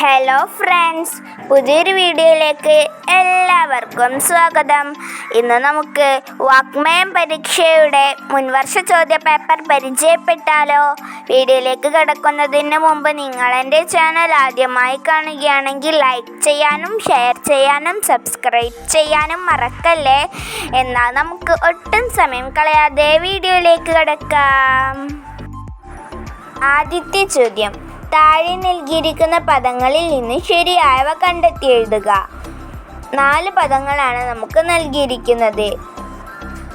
Hello friends പുതിയൊരു വീഡിയോയിലേക്ക് എല്ലാവർക്കും സ്വാഗതം. ഇന്ന് നമുക്ക് വാക്മയം പരീക്ഷയുടെ മുൻവർഷ ചോദ്യ പേപ്പർ പരിചയപ്പെട്ടാലോ? വീഡിയോയിലേക്ക് കിടക്കുന്നതിന് മുമ്പ് നിങ്ങൾ എന്റെ ചാനൽ ആദ്യമായി കാണുകയാണെങ്കിൽ ലൈക്ക് ചെയ്യാനും ഷെയർ ചെയ്യാനും സബ്സ്ക്രൈബ് ചെയ്യാനും മറക്കല്ലേ? എന്നാൽ നമുക്ക് ഒട്ടും സമയം കളയാതെ വീഡിയോയിലേക്ക് കിടക്കാം. ആദ്യത്തെ ചോദ്യം. താഴെ നൽകിയിരിക്കുന്ന പദങ്ങളിൽ നിന്ന് ശരിയായവ കണ്ടെത്തി എഴുതുക നാല് പദങ്ങളാണ് നമുക്ക് നൽകിയിരിക്കുന്നത്.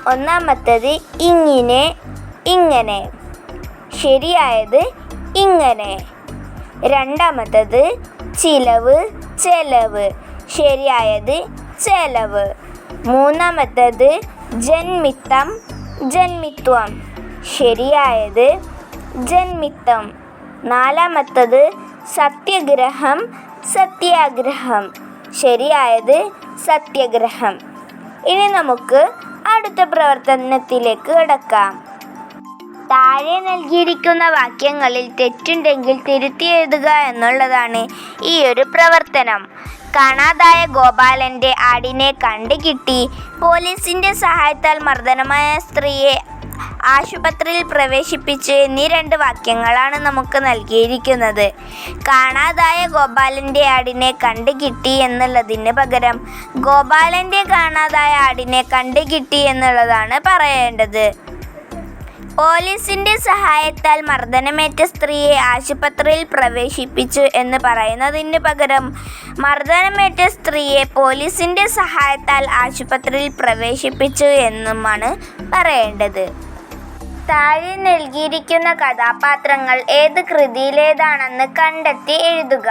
ഒന്നാമത്തത് ഇങ്ങനെ ഇങ്ങനെ. ശരിയായത് ഇങ്ങനെ. രണ്ടാമത്തത് ചിലവ് ചെലവ്. ശരിയായത് ചെലവ്. മൂന്നാമത്തത് ജന്മിത്തം ജന്മിത്വം. ശരിയായത് ജന്മിത്തം. നാലാമത്തത് സത്യഗ്രഹം സത്യാഗ്രഹം. ശരിയായത് സത്യഗ്രഹം. ഇനി നമുക്ക് അടുത്ത പ്രവർത്തനത്തിലേക്ക് കിടക്കാം. താഴെ നൽകിയിരിക്കുന്ന വാക്യങ്ങളിൽ തെറ്റുണ്ടെങ്കിൽ തിരുത്തി എഴുതുക എന്നുള്ളതാണ് ഈ ഒരു പ്രവർത്തനം. കാണാതായ ഗോപാലന്റെ ആടിനെ കണ്ടുകിട്ടി. പോലീസിന്റെ സഹായത്താൽ മർദ്ദനമായ സ്ത്രീയെ ആശുപത്രിയിൽ പ്രവേശിപ്പിച്ച് എന്നീ രണ്ട് വാക്യങ്ങളാണ് നമുക്ക് നൽകിയിരിക്കുന്നത്. കാണാതായ ഗോപാലന്റെ ആടിനെ കണ്ടുകിട്ടി എന്നുള്ളതിന് പകരം ഗോപാലന്റെ കാണാതായ ആടിനെ കണ്ടുകിട്ടി എന്നുള്ളതാണ് പറയേണ്ടത്. പോലീസിന്റെ സഹായത്താൽ മർദ്ദനമേറ്റ സ്ത്രീയെ ആശുപത്രിയിൽ പ്രവേശിപ്പിച്ചു എന്ന് പറയുന്നതിന് പകരം മർദ്ദനമേറ്റ സ്ത്രീയെ പോലീസിന്റെ സഹായത്താൽ ആശുപത്രിയിൽ പ്രവേശിപ്പിച്ചു എന്നുമാണ് പറയേണ്ടത്. താഴെ നൽകിയിരിക്കുന്ന കഥാപാത്രങ്ങൾ ഏത് കൃതിയിലേതാണെന്ന് കണ്ടെത്തി എഴുതുക.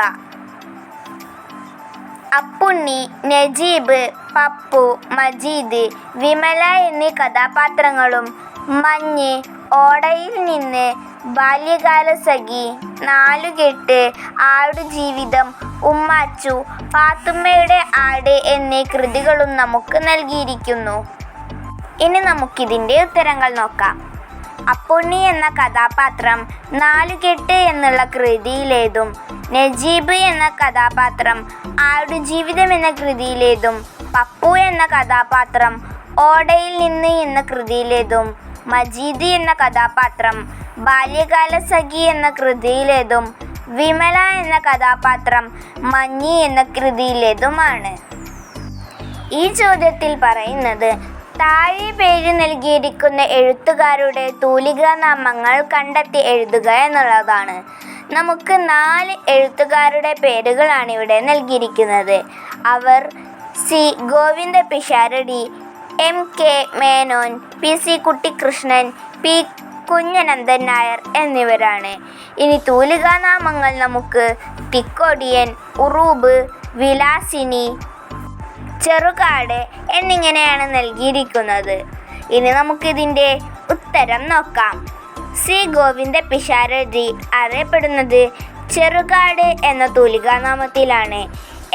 അപ്പുണ്ണി നജീബ് പപ്പു മജീദ് വിമല എന്നീ കഥാപാത്രങ്ങളും മഞ്ഞ് ഓടയിൽ നിന്ന് ബാല്യകാലസഖി നാലുകെട്ട് ആടുജീവിതം ഉമ്മാച്ചു പാത്തുമ്മയുടെ ആട് എന്നീ കൃതികളും നമുക്ക് നൽകിയിരിക്കുന്നു. ഇനി നമുക്കിതിന്റെ ഉത്തരങ്ങൾ നോക്കാം. അപ്പുണ്ണി എന്ന കഥാപാത്രം നാലുകെട്ട് എന്നുള്ള കൃതിയിലേതും നജീബ് എന്ന കഥാപാത്രം ആടുജീവിതം എന്ന കൃതിയിലേതും പപ്പു എന്ന കഥാപാത്രം ഓടയിൽ നിന്ന് എന്ന കൃതിയിലേതും മജീദ് എന്ന കഥാപാത്രം ബാല്യകാല സഖി എന്ന കൃതിയിലേതും വിമല എന്ന കഥാപാത്രം മഞ്ഞി എന്ന കൃതിയിലേതുമാണ്. ഈ ചോദ്യത്തിൽ പറയുന്നത് താഴെ പേര് നൽകിയിരിക്കുന്ന എഴുത്തുകാരുടെ തൂലികാനാമങ്ങൾ കണ്ടെത്തി എഴുതുക എന്നുള്ളതാണ്. നമുക്ക് നാല് എഴുത്തുകാരുടെ പേരുകളാണ് ഇവിടെ നൽകിയിരിക്കുന്നത്. അവർ C. Govinda Pisharody M. K. Menon P. C. Kuttikrishnan P. Kunjanandan Nair എന്നിവരാണ്. ഇനി തൂലികാനാമങ്ങൾ നമുക്ക് തിക്കോടിയൻ ഉറൂബ് വിലാസിനി ചെറുകാട് എന്നിങ്ങനെയാണ് നൽകിയിരിക്കുന്നത്. ഇനി നമുക്കിതിന്റെ ഉത്തരം നോക്കാം. ശ്രീ ഗോവിന്ദ പിഷാരടി അറിയപ്പെടുന്നത് ചെറുകാട് എന്ന തൂലികാനാമത്തിലാണ്.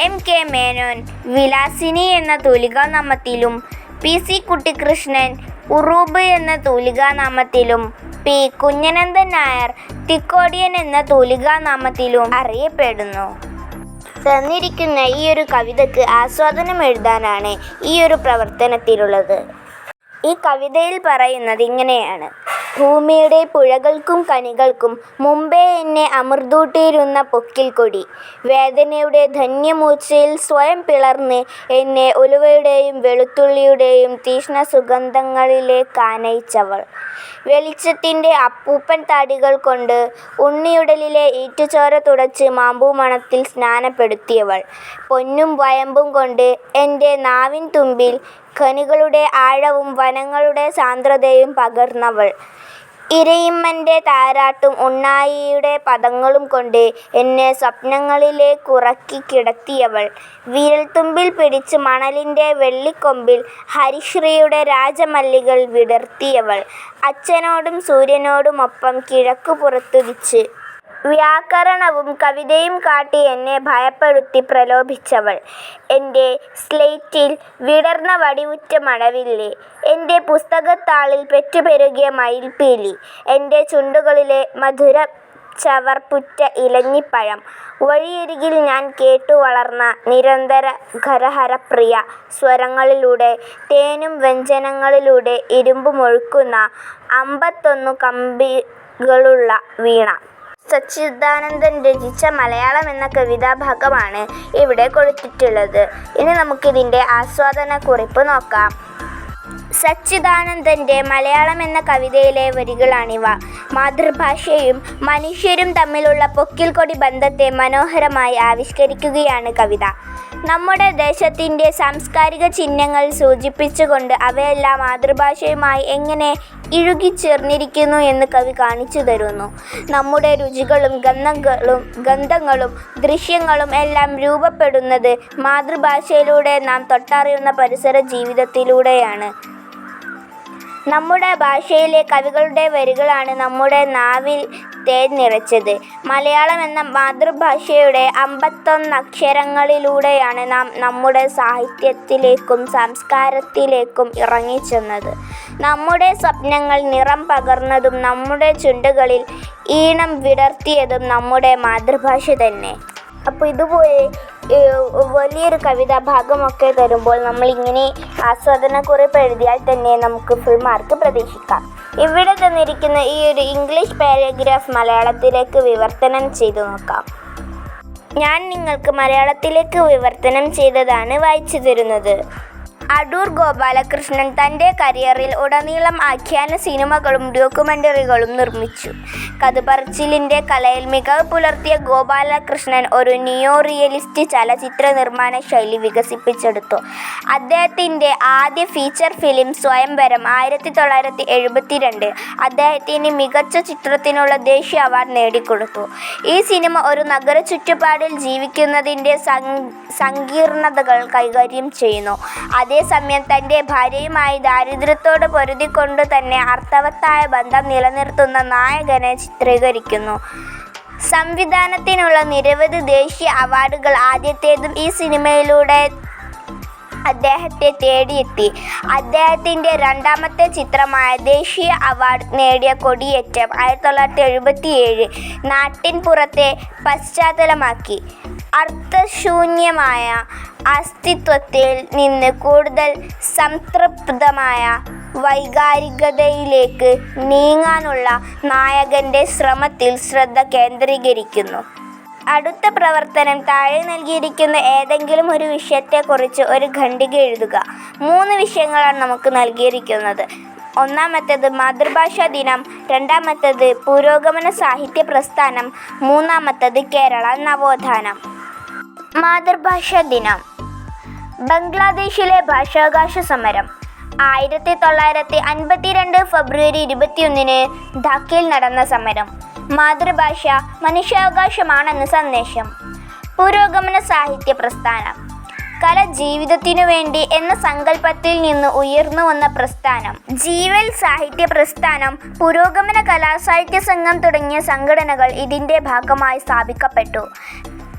എം കെ മേനോൻ വിലാസിനി എന്ന തൂലികാനാമത്തിലും പി സി കുട്ടിക്കൃഷ്ണൻ ഉറൂബ് എന്ന തൂലികാനാമത്തിലും പി കുഞ്ഞനന്ദൻ നായർ തിക്കോടിയൻ എന്ന തൂലികാനാമത്തിലും അറിയപ്പെടുന്നു. തന്നിരിക്കുന്ന ഈ ഒരു കവിതയ്ക്ക് ആസ്വാദനം എഴുതാനാണ് ഈ ഒരു പ്രവർത്തനത്തിലുള്ളത്. ഈ കവിതയിൽ പറയുന്നത് ഇങ്ങനെയാണ്. ഭൂമിയുടെ പുഴകൾക്കും കനികൾക്കും മുമ്പേ എന്നെ അമൃതൂട്ടിയിരുന്ന പൊക്കിൽ കൊടി വേദനയുടെ ധന്യമൂർച്ചയിൽ സ്വയം പിളർന്ന് എന്നെ ഉലുവയുടെയും വെളുത്തുള്ളിയുടെയും തീഷ്ണ സുഗന്ധങ്ങളിലേക്ക് ആനയിച്ചവൾ വെളിച്ചത്തിന്റെ അപ്പൂപ്പൻ താടികൾ കൊണ്ട് ഉണ്ണിയുടലിലെ ഈറ്റുചോര തുടച്ച് മാമ്പൂമണത്തിൽ സ്നാനപ്പെടുത്തിയവൾ. പൊന്നും വയമ്പും കൊണ്ട് എന്റെ നാവിൻ തുമ്പിൽ ഖനികളുടെ ആഴവും വനങ്ങളുടെ സാന്ദ്രതയും പകർന്നവൾ. ഇരയിമ്മന്റെ താരാട്ടും ഉണ്ണായിയുടെ പദങ്ങളും കൊണ്ട് എന്നെ സ്വപ്നങ്ങളിലേക്കുറക്കി കിടത്തിയവൾ. വിരൽത്തുമ്പിൽ പിടിച്ച് മണലിന്റെ വെള്ളിക്കൊമ്പിൽ ഹരിശ്രീയുടെ രാജമല്ലികൾ വിടർത്തിയവൾ. അച്ഛനോടും സൂര്യനോടുമൊപ്പം കിഴക്കുപുറത്തുദിച്ച് വ്യാകരണവും കവിതയും കാട്ടി എന്നെ ഭയപ്പെടുത്തി പ്രലോഭിച്ചവൾ എന്റെ സ്ലേറ്റിൽ വിടർന്ന വടിവുറ്റ മഴവില്ല് എന്റെ പുസ്തകത്താളിൽ പെറ്റുപെരുകിയ മയിൽപ്പീലി എന്റെ ചുണ്ടുകളിലെ മധുര ചവർപ്പുറ്റ ഇലഞ്ഞിപ്പഴം. വഴിയരികിൽ ഞാൻ കേട്ടു വളർന്ന നിരന്തര ഖരഹരപ്രിയ സ്വരങ്ങളിലൂടെ തേനും വ്യഞ്ജനങ്ങളിലൂടെ ഇരുമ്പുമൊഴുക്കുന്ന അമ്പത്തൊന്നു കമ്പികളുള്ള വീണ. സച്ചിദാനന്ദൻ രചിച്ച മലയാളം എന്ന കവിതാഭാഗമാണ് ഇവിടെ കൊടുത്തിട്ടുള്ളത്. ഇനി നമുക്കിതിന്റെ ആസ്വാദനക്കുറിപ്പ് നോക്കാം. സച്ചിദാനന്ദന്റെ മലയാളം എന്ന കവിതയിലെ വരികളാണിവ. മാതൃഭാഷയും മനുഷ്യരും തമ്മിലുള്ള പൊക്കിൽക്കൊടി ബന്ധത്തെ മനോഹരമായി ആവിഷ്കരിക്കുകയാണ് കവിത. നമ്മുടെ ദേശത്തിന്റെ സാംസ്കാരിക ചിഹ്നങ്ങൾ സൂചിപ്പിച്ചുകൊണ്ട് അവയെല്ലാം മാതൃഭാഷയുമായി എങ്ങനെ ഇഴുകിച്ചേർന്നിരിക്കുന്നു എന്ന് കവി കാണിച്ചു തരുന്നു നമ്മുടെ രുചികളും ഗന്ധങ്ങളും ഗന്ധങ്ങളും ദൃശ്യങ്ങളും എല്ലാം രൂപപ്പെടുന്നത് മാതൃഭാഷയിലൂടെ നാം തൊട്ടറിയുന്ന പരിസരജീവിതത്തിലൂടെയാണ്. നമ്മുടെ ഭാഷയിലെ കവികളുടെ വരികളാണ് നമ്മുടെ നാവിൽ തേൻ നിറച്ചത്. മലയാളം എന്ന മാതൃഭാഷയുടെ അമ്പത്തൊന്നക്ഷരങ്ങളിലൂടെയാണ് നാം നമ്മുടെ സാഹിത്യത്തിലേക്കും സംസ്കാരത്തിലേക്കും ഇറങ്ങിച്ചെന്നത്. നമ്മുടെ സ്വപ്നങ്ങൾ നിറം പകർന്നതും നമ്മുടെ ചുണ്ടുകളിൽ ഈണം വിടർത്തിയതും നമ്മുടെ മാതൃഭാഷ തന്നെ. അപ്പോൾ ഇതുപോലെ വലിയൊരു കവിതാഭാഗമൊക്കെ തരുമ്പോൾ നമ്മളിങ്ങനെ ആസ്വാദനക്കുറിപ്പ് എഴുതിയാൽ തന്നെ നമുക്ക് ഫുൾ മാർക്ക് പ്രതീക്ഷിക്കാം. ഇവിടെ തന്നിരിക്കുന്ന ഈ ഒരു ഇംഗ്ലീഷ് പാരഗ്രാഫ് മലയാളത്തിലേക്ക് വിവർത്തനം ചെയ്തു നോക്കാം. ഞാൻ നിങ്ങൾക്ക് മലയാളത്തിലേക്ക് വിവർത്തനം ചെയ്തതാണ് വായിച്ചുതരുന്നത്. അടൂർ ഗോപാലകൃഷ്ണൻ തന്റെ കരിയറിൽ ഉടനീളം ആഖ്യാന സിനിമകളും ഡോക്യുമെന്ററികളും നിർമ്മിച്ചു. കഥപറച്ചിലിന്റെ കലയിൽ മികവ് പുലർത്തിയ ഗോപാലകൃഷ്ണൻ ഒരു നിയോ റിയലിസ്റ്റ് ചലച്ചിത്ര നിർമ്മാണ ശൈലി വികസിപ്പിച്ചെടുത്തു. അദ്ദേഹത്തിന്റെ ആദ്യ ഫീച്ചർ ഫിലിം സ്വയംവരം ആയിരത്തി തൊള്ളായിരത്തി എഴുപത്തിരണ്ട് അദ്ദേഹത്തിന് മികച്ച ചിത്രത്തിനുള്ള ദേശീയ അവാർഡ് നേടിക്കൊടുത്തു. ഈ സിനിമ ഒരു നഗര ചുറ്റുപാടിൽ ജീവിക്കുന്നതിന്റെ സങ്കീർണതകൾ കൈകാര്യം ചെയ്യുന്നു. അതേസമയം തന്റെ ഭാര്യയുമായി ദാരിദ്ര്യത്തോട് പൊരുതിക്കൊണ്ടുതന്നെ അർത്ഥവത്തായ ബന്ധം നിലനിർത്തുന്ന നായകനെ ചിത്രീകരിക്കുന്നു. സംവിധാനത്തിനുള്ള നിരവധി ദേശീയ അവാർഡുകൾ ആദ്യത്തേതും ഈ സിനിമയിലൂടെ അദ്ദേഹത്തെ തേടിയെത്തി. അദ്ദേഹത്തിന്റെ രണ്ടാമത്തെ ചിത്രമായ ദേശീയ അവാർഡ് നേടിയ കൊടിയേറ്റം ആയിരത്തി തൊള്ളായിരത്തി എഴുപത്തിയേഴ് നാട്ടിൻപുറത്തെ പശ്ചാത്തലമാക്കി അർഥശൂന്യമായ അസ്തിത്വത്തിൽ നിന്ന് കൂടുതൽ സംതൃപ്തമായ വൈകാരികതയിലേക്ക് നീങ്ങാനുള്ള നായകന്റെ ശ്രമത്തിൽ ശ്രദ്ധ കേന്ദ്രീകരിക്കുന്നു. അടുത്ത പ്രവർത്തനം താഴെ നൽകിയിരിക്കുന്ന ഏതെങ്കിലും ഒരു വിഷയത്തെക്കുറിച്ച് ഒരു ഖണ്ഡിക എഴുതുക. മൂന്ന് വിഷയങ്ങളാണ് നമുക്ക് നൽകിയിരിക്കുന്നത്. ഒന്നാമത്തേത് മാതൃഭാഷാ ദിനം രണ്ടാമത്തേത് പുരോഗമന സാഹിത്യ പ്രസ്ഥാനം മൂന്നാമത്തേത് കേരള നവോത്ഥാനം. മാതൃഭാഷാ ദിനം ബംഗ്ലാദേശിലെ ഭാഷാവകാശ സമരം. ആയിരത്തി തൊള്ളായിരത്തി അൻപത്തിരണ്ട് ഫെബ്രുവരി ഇരുപത്തിയൊന്നിന് ധാക്കയിൽ നടന്ന സമരം. മാതൃഭാഷ മനുഷ്യാവകാശമാണെന്ന് സന്ദേശം. പുരോഗമന സാഹിത്യ പ്രസ്ഥാനം. കല ജീവിതത്തിനു വേണ്ടി എന്ന സങ്കല്പത്തിൽ നിന്ന് ഉയർന്നു വന്ന പ്രസ്ഥാനം. ജീവൽ സാഹിത്യ പ്രസ്ഥാനം, പുരോഗമന കലാസാഹിത്യ സംഘം തുടങ്ങിയ സംഘടനകൾ ഇതിന്റെ ഭാഗമായി സ്ഥാപിക്കപ്പെട്ടു.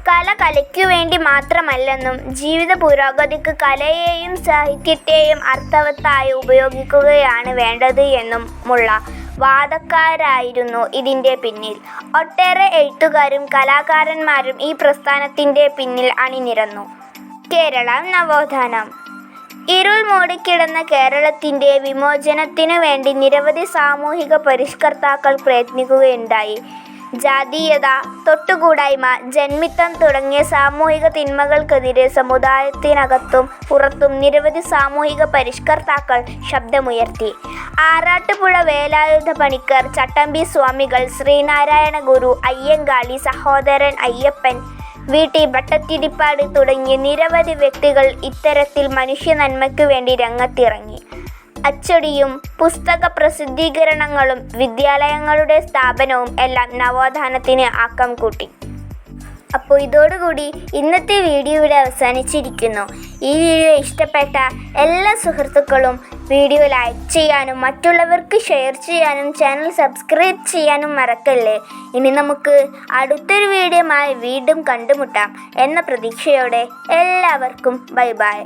കല കലയ്ക്കുവേണ്ടി മാത്രമല്ലെന്നും ജീവിത പുരോഗതിക്ക് കലയെയും സാഹിത്യത്തെയും അർത്ഥവത്തായി ഉപയോഗിക്കുകയാണ് വേണ്ടത് എന്നുമുള്ള വാദക്കാരായിരുന്നു ഇതിന്റെ പിന്നിൽ. ഒട്ടേറെ എഴുത്തുകാരും കലാകാരന്മാരും ഈ പ്രസ്ഥാനത്തിന്റെ പിന്നിൽ അണിനിരന്നു. കേരള നവോത്ഥാനം. ഇരുൾ മൂടിക്കിടന്ന കേരളത്തിന്റെ വിമോചനത്തിനു വേണ്ടി നിരവധി സാമൂഹിക പരിഷ്കർത്താക്കൾ പ്രയത്നിക്കുകയുണ്ടായി. ജാതീയത, തൊട്ടുകൂടായ്മ, ജന്മിത്തം തുടങ്ങിയ സാമൂഹിക തിന്മകൾക്കെതിരെ സമുദായത്തിനകത്തും പുറത്തും നിരവധി സാമൂഹിക പരിഷ്കർത്താക്കൾ ശബ്ദമുയർത്തി. ആറാട്ടുപുഴ വേലായുധ പണിക്കർ, ചട്ടമ്പി സ്വാമികൾ, ശ്രീനാരായണ ഗുരു, അയ്യങ്കാളി, സഹോദരൻ അയ്യപ്പൻ, വി. ടി. ഭട്ടത്തിരിപ്പാട് തുടങ്ങിയ നിരവധി വ്യക്തികൾ ഇത്തരത്തിൽ മനുഷ്യനന്മയ്ക്കുവേണ്ടി രംഗത്തിറങ്ങി. അച്ചടിയും പുസ്തക പ്രസിദ്ധീകരണങ്ങളും വിദ്യാലയങ്ങളുടെ സ്ഥാപനവും എല്ലാം നവോത്ഥാനത്തിന് ആക്കം കൂട്ടി. അപ്പോൾ ഇതോടുകൂടി ഇന്നത്തെ വീഡിയോ ഇവിടെ അവസാനിച്ചിരിക്കുന്നു. ഈ വീഡിയോ ഇഷ്ടപ്പെട്ട എല്ലാ സുഹൃത്തുക്കളും വീഡിയോ ലൈക്ക് ചെയ്യാനും മറ്റുള്ളവർക്ക് ഷെയർ ചെയ്യാനും ചാനൽ സബ്സ്ക്രൈബ് ചെയ്യാനും മറക്കല്ലേ. ഇനി നമുക്ക് അടുത്തൊരു വീഡിയോ വീണ്ടും കണ്ടുമുട്ടാം എന്ന പ്രതീക്ഷയോടെ എല്ലാവർക്കും ബൈ ബൈ.